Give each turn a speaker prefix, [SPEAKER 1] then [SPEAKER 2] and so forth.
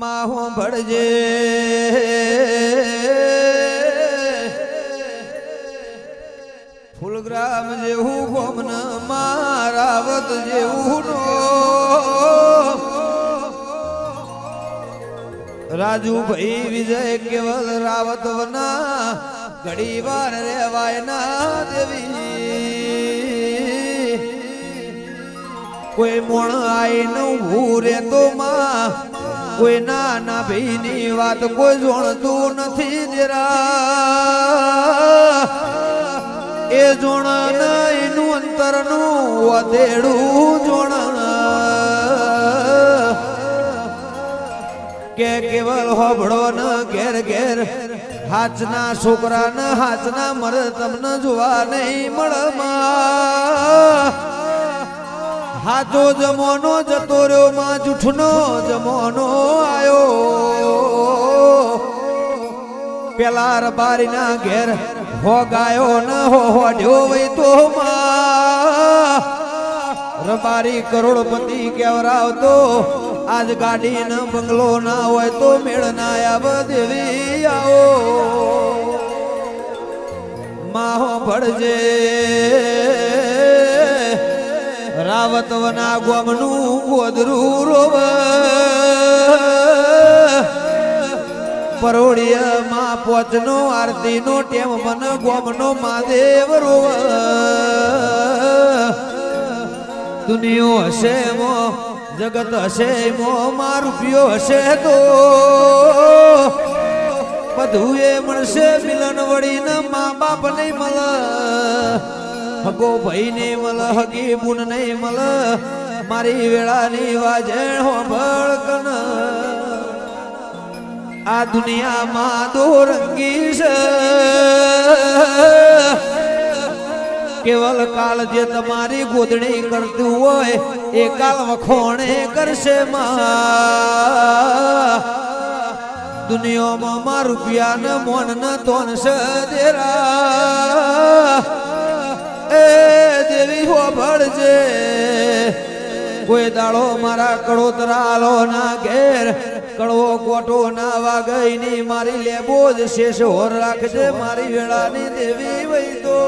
[SPEAKER 1] માહો ભળજે. ફૂલગ્રામ જેવું ગોમન મારાવત જેવું રાજુ ભાઈ વિજય કેવલ રાવત વના, ઘડી વાર રેવાય ના દેવી. કોઈ મોણ આઈ નું ભૂરે તો માં કોઈ નાના ભાઈની વાત કોઈ જોણતું નથી જરા. એ જોણ એનું અંતરનું વધેડું જોણ કે કેવલ હોભળો ન ઘેર ઘેર હાચના છોકરા ન હાચના મર તમને જોવા નહીં મળમાં. હાથો જમોનો જતો રહ્યો, માં જૂઠનો જમોનો આયો. પેલા રબારી ના ઘેર હો ગાયો ન હો હોડ્યો વઈ તો રબારી કરોડપતિ કેવરાવતો, આજ ગાડી ન બંગલો ના હોય તો મેળ ના આવ દેવી આવો. માહો ભળજે. રાવત વના ગોમનું ગોદરું રોવ. પરોડિયામાં પોચનો આરતીનો ટેમ મન ગોમનો મહાદેવ રોવ. દુનિયો હશે મો, જગત હશે મો માં રૂપિયો હશે તો. બધું એ મળશે મિલન વળીને મા બાપ નહીં મળ. હગો ભાઈ ને મલ, હગી બુન નહીં મલ, મારી વેળાની વાજણ હો કન. આ દુનિયામાં દોરંગી છે. કેવલ કાલ જે તમારી ગોદણી કરતું હોય, એ કાલ વખોણે કરશે દુનિયામાં રૂપિયા ને મોન ન તોન છે દેરા ભળજે કોઈ દાડો મારા કડોતરાલો ના ઘેર, કડવો કોટો ના વાગઈ ની મારી લેબો જ શેષ હોર રાખજે. મારી વેળાની દેવી તો